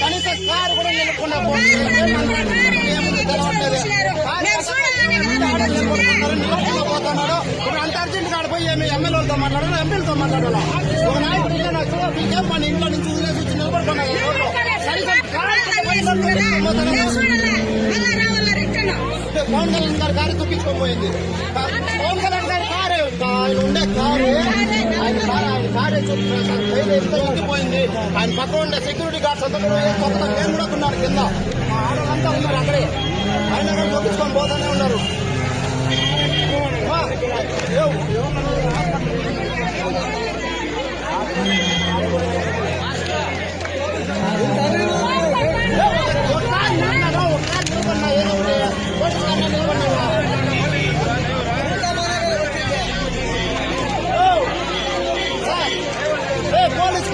కనీసం కారు కూడా పోతున్నాడు ఇప్పుడు అంత అర్జెంట్ కాడ పోయి ఏమి ఎమ్మెల్యేలతో మాట్లాడాలి ఎంపీలతో మాట్లాడాలి ఒక నాయకుడు నాకు మీకేం మన ఇంట్లో నుంచి చూసి నిలబడుతున్నాయి పవన్ కళ్యాణ్ గారి కారు తప్పించుకోపోయింది పవన్ కళ్యాణ్ గారి కారే ఆయన ఉండే కారు ఆయన కారు ఆయన కారే పోయింది ఆయన పక్కన ఉండే సెక్యూరిటీ గార్డ్స్ అంతా కూడా కొత్త మేము కూడా ఉన్నారు కింద మా ఆడవాళ్ళంతా ఉన్నారు అక్కడే ఆయన కూడా తప్పించుకొని పోతానే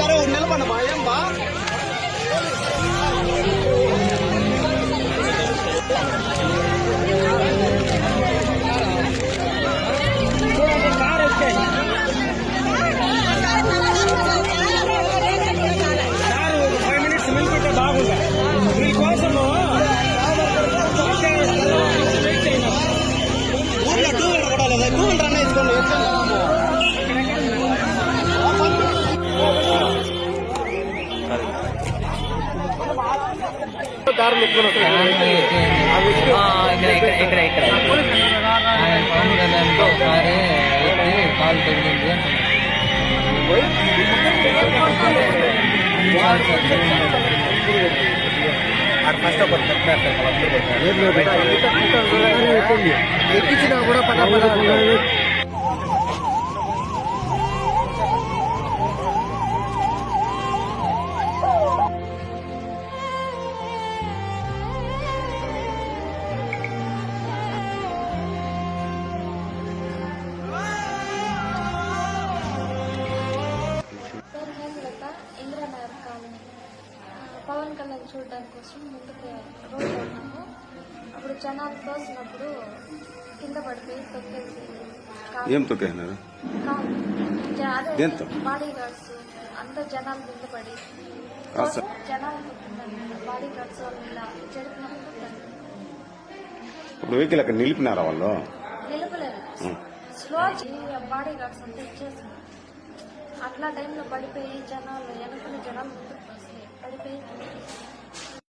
ఏ పోలీస్ గారు నిలబడి ఇక్కడ ఇక్కడ ఇక్కడ ఇక్కడ ఆయన పవన్ కళ్యాణ్ తో ఒకసారి ఎత్తి కాలు తగిలింది ఫస్ట్ ఒకటి ఎక్కించినా కూడా పక్కన కళ్యాణ్ చూడడానికి కోసం ముందుకు రోడ్డు ఉన్నాము అప్పుడు జనాలు తోసినప్పుడు కింద పడిపోయి తొక్కేసి ఏం తొక్కేసినారు? దేంతో? బాడీ గార్డ్స్ అందరు జనాలు కింద పడి జనాలు బాడీ గార్డ్స్ వాళ్ళు ఇలా జరిపినప్పుడు ఇప్పుడు వెహికల్ అక్కడ నిలిపినారా వాళ్ళు? నిలపలేదు. స్లో బాడీ గార్డ్స్ అంతా ఇచ్చేస్తున్నారు. అట్లా టైంలో పడిపోయి జనాలు వెనకున్న జనాలు ముందుకు Ano Alipay.